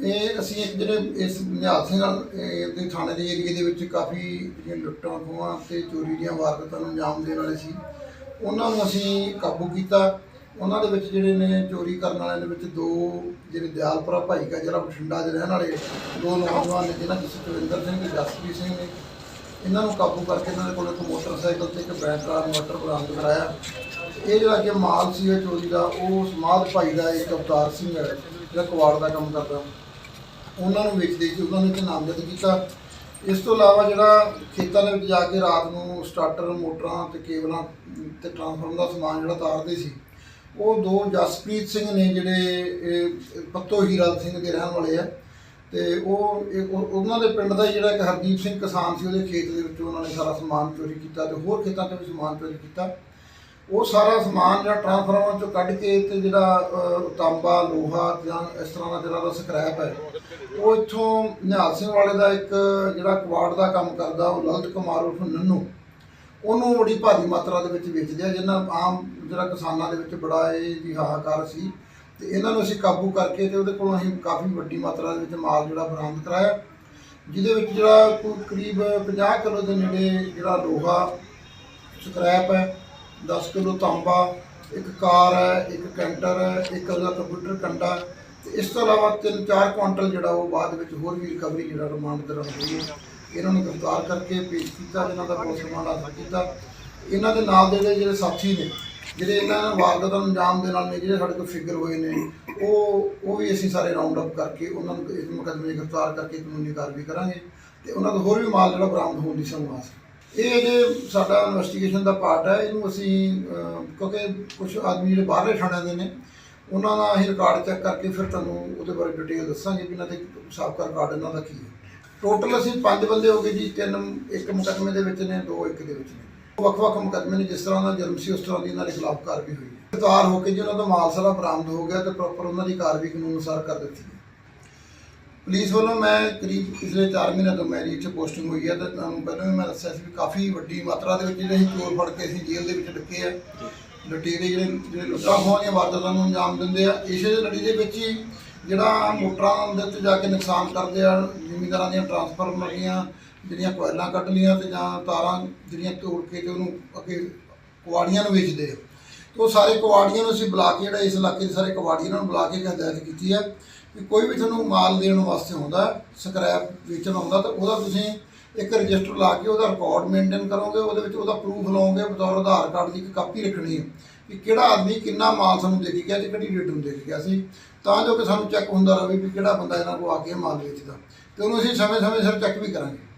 ਇਹ ਅਸੀਂ ਇੱਕ ਜਿਹੜੇ ਇਸ ਨਿਹਾਲ ਸਿੰਘ ਦੇ ਥਾਣੇ ਦੇ ਏਰੀਏ ਦੇ ਵਿੱਚ ਕਾਫੀ ਜਿਹੜੀਆਂ ਲੁੱਟਾਂ ਖੋਹਾਂ ਤੇ ਚੋਰੀ ਦੀਆਂ ਵਾਰਦਾਤਾਂ ਨੂੰ ਅੰਜਾਮ ਦੇਣ ਵਾਲੇ ਸੀ। ਉਹਨਾਂ ਨੂੰ ਅਸੀਂ ਕਾਬੂ ਕੀਤਾ। ਉਹਨਾਂ ਦੇ ਵਿੱਚ ਜਿਹੜੇ ਨੇ ਚੋਰੀ ਕਰਨ ਵਾਲਿਆਂ ਦੇ ਵਿੱਚ ਦੋ ਜਿਹੜੇ ਦਿਆਲਪੁਰਾ ਭਾਈ ਕਾ ਜਿਹੜਾ ਬਠਿੰਡਾ ਦੇ ਰਹਿਣ ਵਾਲੇ ਦੋ ਨੌਜਵਾਨ ਨੇ ਜਿਹਨਾਂ ਵਿੱਚ ਸੁਖਵਿੰਦਰ ਸਿੰਘ ਤੇ ਜਸਪ੍ਰੀਤ ਸਿੰਘ ਨੇ। ਇਹਨਾਂ ਨੂੰ ਕਾਬੂ ਕਰਕੇ ਇਹਨਾਂ ਦੇ ਕੋਲ ਇੱਕ ਮੋਟਰਸਾਈਕਲ ਤੇ ਇੱਕ ਬੈਟਰੀ ਮੋਟਰ ਬਰਾਮਦ ਕਰਾਇਆ। ਇਹ ਜਿਹੜਾ ਕਿ ਮਾਲ ਸੀ ਚੋਰੀ ਦਾ, ਉਹ ਸਮਾਧ ਭਾਈ ਦਾ ਇੱਕ ਅਵਤਾਰ ਸਿੰਘ ਹੈ, ਜਿਹੜਾ ਕਵਾੜ ਦਾ ਕੰਮ ਕਰਦਾ। ਉਹਨਾਂ ਨੂੰ ਵੇਚਦੇ ਸੀ, ਉਹਨਾਂ ਨੇ ਤੇ ਨਾਮਜ਼ਦ ਕੀਤਾ। ਇਸ ਤੋਂ ਇਲਾਵਾ ਜਿਹੜਾ ਖੇਤਾਂ ਦੇ ਵਿੱਚ ਜਾ ਕੇ ਰਾਤ ਨੂੰ ਸਟਾਰਟਰ, ਮੋਟਰਾਂ ਤੇ ਕੇਬਲਾਂ ਤੇ ਟਰਾਂਸਫਾਰਮਰ ਦਾ ਸਮਾਨ ਜਿਹੜਾ ਤਾਰਦੇ ਸੀ, ਉਹ ਦੋ ਜਸਪ੍ਰੀਤ ਸਿੰਘ ਨੇ ਜਿਹੜੇ ਇਹ ਪੱਤੋ ਹੀਰਾ ਸਿੰਘ ਦੇ ਰਹਿਣ ਵਾਲੇ ਆ, ਤੇ ਉਹ ਉਹਨਾਂ ਦੇ ਪਿੰਡ ਦਾ ਹੀ ਜਿਹੜਾ ਇੱਕ ਹਰਦੀਪ ਸਿੰਘ ਕਿਸਾਨ ਸੀ, ਉਹਦੇ ਖੇਤ ਦੇ ਵਿੱਚੋਂ ਉਹਨਾਂ ਨੇ ਸਾਰਾ ਸਮਾਨ ਚੋਰੀ ਕੀਤਾ ਤੇ ਹੋਰ ਖੇਤਾਂ ਤੋਂ ਵੀ ਸਮਾਨ ਚੋਰੀ ਕੀਤਾ। ਉਹ ਸਾਰਾ ਸਮਾਨ ਜਿਹੜਾ ਟਰਾਂਸਫਾਰਮਰ ਚੋਂ ਕੱਢ ਕੇ ਤੇ ਜਿਹੜਾ ਅਹ, ਤਾਂਬਾ ਲੋਹਾ ਜਾਂ ਇਸ ਤਰ੍ਹਾਂ ਦਾ ਜਿਹੜਾ ਦਾ ਸਕ੍ਰੈਪ ਹੈ ਉਹ ਇੱਥੋਂ ਨਿਹਾਲ ਸਿੰਘ ਵਾਲੇ ਦਾ ਇੱਕ ਜਿਹੜਾ ਕਵਾੜ ਦਾ ਕੰਮ ਕਰਦਾ ਉਹ ਲਲਿਤ ਕੁਮਾਰ ਉਰਫ ਨੰਨੂ ਉਹਨੂੰ ਬੜੀ ਭਾਰੀ ਮਾਤਰਾ ਦੇ ਵਿੱਚ ਵੇਚਦੇ ਆ ਜਿਨ੍ਹਾਂ ਆਮ ਜਿਹੜਾ ਕਿਸਾਨਾਂ ਦੇ ਵਿੱਚ ਬੜਾ ਇਹ ਜੀ ਹਾਹਾਕਾਰ ਸੀ ਤੇ ਇਹਨਾਂ ਨੂੰ ਅਸੀਂ ਕਾਬੂ ਕਰਕੇ ਤੇ ਉਹਦੇ ਕੋਲੋਂ ਅਸੀਂ ਕਾਫੀ ਵੱਡੀ ਮਾਤਰਾ ਦੇ ਵਿੱਚ ਮਾਲ ਜਿਹੜਾ ਬਰਾਮਦ ਕਰਾਇਆ ਜਿਹਦੇ ਵਿੱਚ ਜਿਹੜਾ ਕੋਈ ਕਰੀਬ 50 ਕਿਲੋ ਦੇ ਨੇੜੇ ਜਿਹੜਾ ਲੋਹਾ ਸਕ੍ਰੈਪ ਹੈ 10 ਕਿਲੋ ਤਾਂਬਾ, ਇੱਕ ਕਾਰ ਹੈ, ਇੱਕ ਕੈਂਟਰ ਹੈ, ਇੱਕ ਉਹਦਾ ਕੰਪਿਊਟਰ ਕੰਡਾ। ਤੇ ਇਸ ਤੋਂ ਇਲਾਵਾ 3-4 ਕੁਆਂਟਲ ਜਿਹੜਾ ਉਹ ਬਾਅਦ ਵਿੱਚ ਹੋਰ ਵੀ ਰਿਕਵਰੀ ਜਿਹੜਾ ਰਿਮਾਂਡ ਦੌਰਾਨ ਹੋਈ ਹੈ ਇਹਨਾਂ ਨੂੰ ਗ੍ਰਿਫਤਾਰ ਕਰਕੇ ਪੇਸ਼ ਕੀਤਾ ਇਹਨਾਂ ਦਾ ਪੁਲਿਸ ਹਾਸਲ ਕੀਤਾ ਇਹਨਾਂ ਦੇ ਨਾਲ ਦੇ ਜਿਹੜੇ ਜਿਹੜੇ ਸਾਥੀ ਨੇ, ਜਿਹੜੇ ਇਹਨਾਂ ਵਾਰਦਾਤਾਂ ਨੂੰ ਅੰਜਾਮ ਦੇ ਨਾਲ ਨੇ, ਜਿਹੜੇ ਸਾਡੇ ਕੋਲ ਫਿਗਰ ਹੋਏ ਨੇ, ਉਹ ਉਹ ਵੀ ਅਸੀਂ ਸਾਰੇ ਰਾਉਂਡ ਅਪ ਕਰਕੇ ਉਹਨਾਂ ਨੂੰ ਇਸ ਮੁਕੱਦਮੇ ਗ੍ਰਿਫਤਾਰ ਕਰਕੇ ਕਾਨੂੰਨੀ ਕਾਰਵਾਈ ਕਰਾਂਗੇ ਤੇ ਉਹਨਾਂ ਦਾ ਹੋਰ ਵੀ ਮਾਲ ਜਿਹੜਾ ਬਰਾਮਦ ਹੋਣ ਦੀ ਸੰਭਾਵਨਾ ਹੈ। ਇਹ ਜੇ ਸਾਡਾ ਇਨਵੈਸਟੀਗੇਸ਼ਨ ਦਾ ਪਾਰਟ ਹੈ। ਇਹਨੂੰ ਅਸੀਂ ਕਿਉਂਕਿ ਕੁਝ ਆਦਮੀ ਜਿਹੜੇ ਬਾਹਰਲੇ ਥਾਣਿਆਂ ਦੇ ਨੇ, ਉਹਨਾਂ ਦਾ ਅਸੀਂ ਰਿਕਾਰਡ ਚੈੱਕ ਕਰਕੇ ਫਿਰ ਤੁਹਾਨੂੰ ਉਹਦੇ ਬਾਰੇ ਡਿਟੇਲ ਦੱਸਾਂਗੇ ਵੀ ਇਹਨਾਂ ਦੇ ਸਾਬਕਾ ਰਿਕਾਰਡ ਇਹਨਾਂ ਦਾ ਕੀ ਹੈ। ਟੋਟਲ ਅਸੀਂ ਪੰਜ ਬੰਦੇ ਹੋ ਗਏ ਜੀ, ਤਿੰਨ, ਇੱਕ ਮੁਕੱਦਮੇ ਦੇ ਵਿੱਚ ਨੇ, ਦੋ ਇੱਕ ਦੇ ਵਿੱਚ ਨੇ। ਵੱਖ-ਵੱਖ ਮੁਕੱਦਮੇ ਨੇ, ਜਿਸ ਤਰ੍ਹਾਂ ਦਾ ਜਨਮ ਸੀ, ਉਸ ਤਰ੍ਹਾਂ ਦੀ ਇਹਨਾਂ ਦੇ ਖਿਲਾਫ ਕਾਰਵਾਈ ਹੋਈ ਹੈ। ਗ੍ਰਿਫਤਾਰ ਹੋ ਕੇ ਜੀ ਉਹਨਾਂ ਦਾ ਮਾਲ ਸਾਰਾ ਬਰਾਮਦ ਹੋ ਗਿਆ ਤੇ ਪ੍ਰੋਪਰ ਉਹਨਾਂ ਦੀ ਕਾਰਵਾਈ ਕਾਨੂੰਨ ਅਨੁਸਾਰ ਕਰ ਦਿੱਤੀ ਹੈ ਪੁਲਿਸ ਵੱਲੋਂ ਮੈਂ ਕਰੀਬ ਪਿਛਲੇ 4 ਮਹੀਨਿਆਂ ਤੋਂ ਮੇਰੀ ਇੱਥੇ ਪੋਸਟਿੰਗ ਹੋਈ ਹੈ ਤੇ ਤੁਹਾਨੂੰ ਪਹਿਲਾਂ ਵੀ ਮੈਂ ਦੱਸਿਆ ਸੀ ਵੀ ਕਾਫੀ ਵੱਡੀ ਮਾਤਰਾ ਦੇ ਵਿੱਚ ਜਿਹੜੇ ਅਸੀਂ ਚੋਰ ਫੜ ਕੇ ਅਸੀਂ ਜੇਲ੍ਹ ਦੇ ਵਿੱਚ ਡੱਕੇ ਆ। ਲੁਟੇਰੇ ਜਿਹੜੇ ਜਿਹੜੇ ਲੁੱਟਾਂ ਖੋਹਾਂ ਦੀਆਂ ਵਾਰਦਾਤਾਂ ਨੂੰ ਅੰਜਾਮ ਦਿੰਦੇ ਆ। ਇਸੇ ਲੜੀ ਦੇ ਵਿੱਚ ਹੀ ਜਿਹੜਾ ਮੋਟਰਾਂ ਦੇ ਉੱਤੇ ਜਾ ਕੇ ਨੁਕਸਾਨ ਕਰਦੇ ਆ, ਜ਼ਿਮੀਂਦਾਰਾਂ ਦੀਆਂ ਟਰਾਂਸਫਾਰਮਰ ਦੀਆਂ ਜਿਹੜੀਆਂ ਕੋਇਲਾਂ ਕੱਢ ਲੀਆਂ ਤੇ ਜਾਂ ਤਾਰਾਂ ਜਿਹੜੀਆਂ ਤੋੜ ਕੇ ਤੇ ਉਹਨੂੰ ਅੱਗੇ ਕੁਆੜੀਆਂ ਨੂੰ ਵੇਚਦੇ ਆ। ਤੇ ਉਹ ਸਾਰੇ ਕੁਆੜੀਆਂ ਨੂੰ ਅਸੀਂ ਬੁਲਾ ਕੇ ਜਿਹੜਾ ਇਸ ਇਲਾਕੇ ਦੇ ਸਾਰੇ ਕੁਆੜੀਆਂ ਨੂੰ ਬੁਲਾ ਕੇ ਇੱਕ ਹਦਾਇਤ ਕੀਤੀ ਹੈ ਵੀ ਕੋਈ ਵੀ ਤੁਹਾਨੂੰ ਮਾਲ ਦੇਣ ਵਾਸਤੇ ਆਉਂਦਾ ਸਕ੍ਰੈਪ ਵੇਚਣ ਆਉਂਦਾ, ਤਾਂ ਉਹਦਾ ਤੁਸੀਂ ਇੱਕ ਰਜਿਸਟਰ ਲਾ ਕੇ ਉਹਦਾ ਰਿਕਾਰਡ ਮੇਨਟੇਨ ਕਰੋਗੇ, ਉਹਦੇ ਵਿੱਚ ਉਹਦਾ ਪ੍ਰੂਫ ਲਾਓਗੇ, ਬਤੌਰ ਆਧਾਰ ਕਾਰਡ ਦੀ ਇੱਕ ਕਾਪੀ ਰੱਖਣੀ ਹੈ। ਕਿ ਕਿਹੜਾ ਆਦਮੀ ਕਿੰਨਾ ਮਾਲ ਸਾਨੂੰ ਦੇ ਕੇ ਗਿਆ ਤੇ ਕਿਹੜੀ ਡੇਟ ਨੂੰ ਦੇ ਕੇ ਗਿਆ ਸੀ। ਤਾਂ ਜੋ ਕਿ ਸਾਨੂੰ ਚੈੱਕ ਹੁੰਦਾ ਰਹੇ ਵੀ ਕਿਹੜਾ ਬੰਦਾ ਇਹਨਾਂ ਕੋਲ ਆ ਕੇ ਮਾਲ ਵੇਚਦਾ। ਤੇ ਉਹਨੂੰ ਅਸੀਂ ਸਮੇਂ-ਸਮੇਂ ਸਿਰ ਚੈੱਕ ਵੀ ਕਰਾਂਗੇ।